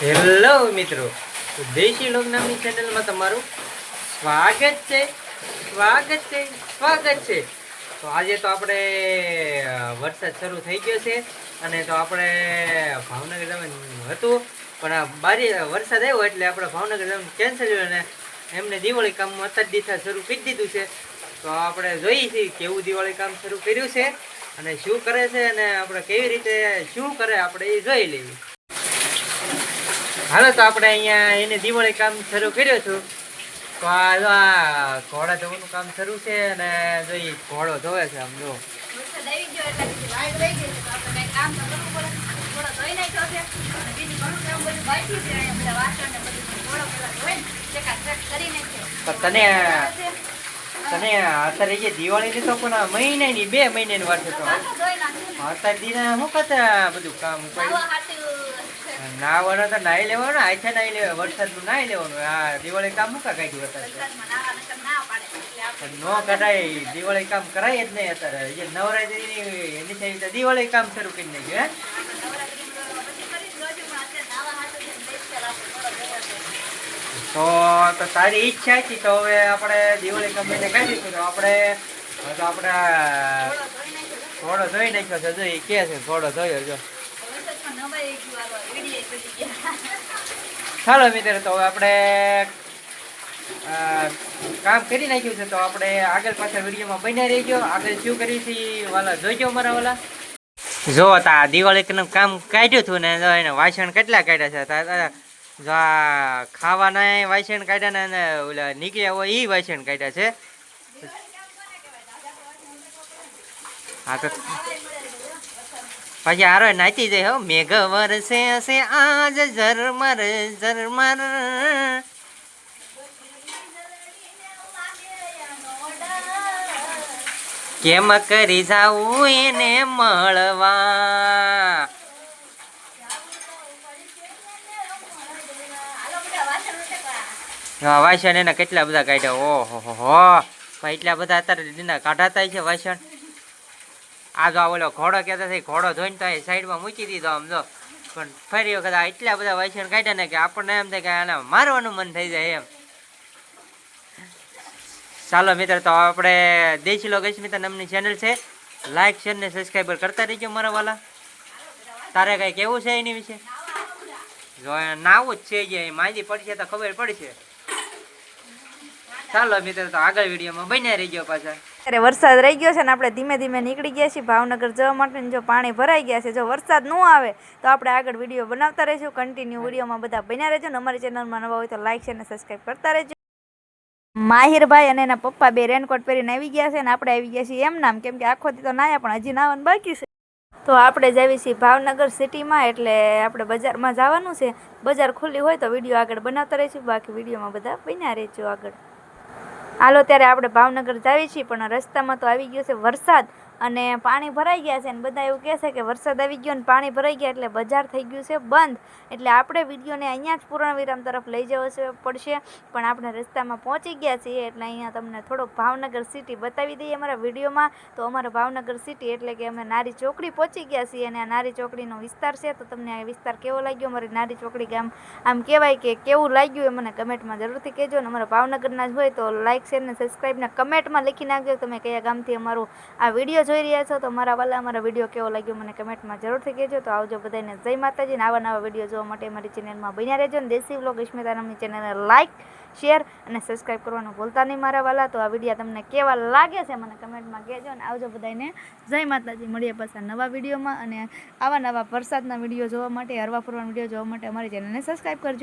Hello મિત્રો. દેશી લોક નામની ચેનલમાં તમારું સ્વાગત છે. સ્વાગત છે. સ્વાગત છે. તો આજે તો આપણે વરસાદ શરૂ થઈ ગયો છે અને તો આપણે ભાવનગર હતું. પણ આ બારી વરસાદ આવ્યો એટલે આપણે ભાવનગર કેન્સલ થયું અને એમને દિવાળી કામ અત્યાર દીથા શરૂ કરી દીધું છે. તો આપણે જોઈએ છીએ કેવું દિવાળી કામ શરૂ કર્યું છે અને શું કરે છે અને આપણે કેવી રીતે, શું કરે આપણે એ જોઈ લઈએ. હાલો તો આપણે અહીંયા એને દિવાળી કામ શરૂ કર્યો છું. તો આ જો આ ઘોડા ધોવાનું કામ શરૂ છે અને જો એ ઘોડો ધોવે છે આમ જો. તને. તને અત્યારે જે દિવાળીની તો પણ મહિનાની બે મહિનાની વાર છે તો. અત્યારે દીના શું કરતા બધું કામ નાહવા હાટુ નાવાનું તો નાહી લેવાનું આછા નાહી લેવા વરસાદનું નાહી લેવાનું આ દિવાળી કામ મૂકા નાહવા નકર ના ન કરાય દિવાળી કામ કરાય જ નહીં અત્યારે નવરાત્રી એની થઈ દિવાળી કામ શરૂ કરી નાખ્યું, હે છે. તો તારી ઈચ્છા હતી તો હવે આપણે દિવાળી કંપનીને કાઢીશું તો આપણે આપણે ઘોડો ધોઈ નાખ્યો છે. છે કે છે ઘોડો ધોયો જો ચાલો મિત્રો, તો આપણે કામ કરી નાખ્યું છે, તો આપણે આગળ પાછળ વિડીયોમાં બન્યા રહીજો. આગળ શું કરી છે વાલા જોઈજો મારા વાલા. જો, તા દિવાળી કામ કાઢ્યું હતું ને, જો એને વાસણ કેટલા કાઢ્યા છે જો આ ખાવાના વાસણ કાઢ્યા ને ઓલા નીકળ્યા હોય એ વાસણ કાઢ્યા છે. હા, તો પછી હારો નાચી જાય હો. મેઘ વરસે હશે આજ ઝરમર ઝરમર. કેમ કરી જાવું એને મળવા? વાસણ એના કેટલા બધા કાઢ્યા? ઓહો, હો એટલા બધા અત્યારે કાઢાતા છે વાસણ. આ જો ઓલો ઘોડો કહેતા થઈ ઘોડો જોઈને તો એ સાઈડમાં મૂકી દીધો આમ જો. પણ ફરી વખત એટલા બધા વાયસન કાઢ્યા ને કે આપણને એમ થાય કે આને મારવાનું મન થઈ જાય એમ. ચાલો મિત્ર, તો આપણે દેશી લોક અસ્મિતા નામની ચેનલ છે. લાઈક શેર ને સબસ્ક્રાઈબર કરતા રહીજો મારા વાલા. તારે કઈ કેવું છે એની વિશે? જો નાવું જ છે જે માહિતી પડશે તો ખબર પડશે. ચાલો મિત્ર, તો આગળ વિડીયોમાં બન્યા રહીજો પાછા. ત્યારે વરસાદ રહી ગયો છે ને આપણે ધીમે ધીમે નીકળી ગયા છીએ. ભાવનગર જવા માટે જો પાણી ભરાઈ ગયા છે, જો વરસાદ ન આવે, તો આપણે આગળ વીડિયો બનાવતા રહીશું. કન્ટિન્યુ વિડીયોમાં બધા બન્યા રહેજો ને અમારી ચેનલમાં નવા હોય તો લાઇક છે અને સબસ્ક્રાઈબ કરતા રહેજો. માહિરભાઈ અને એના પપ્પા બે રેનકોટ પહેરીને આવી ગયા છે ને આપણે આવી ગયા છીએ એમ નામ કેમ કે આખો તો નાયા, પણ હજી નાવાનું બાકી છે. તો આપણે જાવી છીએ ભાવનગર સિટીમાં, એટલે આપણે બજારમાં જવાનું છે. બજાર ખુલ્લી હોય તો વીડિયો આગળ બનાવતા રહીશું. બાકી વિડીયોમાં બધા બન્યા રહેજો આગળ. હાલો ત્યારે આપણે ભાવનગર જાવી છીએ પણ રસ્તામાં તો આવી ગયો છે વરસાદ. અને પાણી ભરાઈ ગયા છે અને બધા એવું કહે છે કે વરસાદ આવી ગયો અને પાણી ભરાઈ ગયા એટલે બજાર થઈ ગયું છે બંધ. એટલે આપણે વિડીયોને અહીંયા જ પૂર્ણ વિરામ તરફ લઈ જવો પડશે. પણ આપણે રસ્તામાં પહોંચી ગયા છીએ એટલે અહીંયા તમને થોડોક ભાવનગર સિટી બતાવી દઈએ અમારા વિડીયોમાં. તો અમારા ભાવનગર સિટી એટલે કે અમે નારી ચોકડી પહોંચી ગયા છીએ અને આ નારી ચોકડીનો વિસ્તાર છે. તો તમને આ વિસ્તાર કેવો લાગ્યો? અમારી નારી ચોકડી ગામ આમ કહેવાય કે કેવું લાગ્યું એ મને કમેન્ટમાં જરૂરથી કહેજો. અને અમારા ભાવનગરના જ હોય તો લાઇક શેર ને સબસ્ક્રાઈબને કમેન્ટમાં લખી નાખજો. તમે કયા ગામથી અમારું આ વીડિયો જોઈ રહ્યા છો તો મારા વાલા, મારા વીડિયો કેવો લાગ્યો મને કમેન્ટમાં જરૂરથી કહેજો. તો આવજો બધાને જય માતાજી આવા નવા વીડિયો જોવા માટે અમારી ચેનલમાં બન્યા રહેજો અને દેશી વ્લોગ ઇસ્મિતા નામની ચેનલને લાઇક શેર અને સબસ્ક્રાઈબ કરવાનું ભૂલતા નહીં મારા વાલા. તો આ વીડિયો તમને કેવા લાગે છે મને કમેન્ટમાં કહેજો અને આવજો બધાને જય માતાજી. મળીએ પાછા નવા વિડીયોમાં અને આવા નવા વરસાદના વીડિયો જોવા માટે, હરવા ફરવાના વીડિયો જોવા માટે અમારી ચેનલને સબસ્ક્રાઈબ કરજો.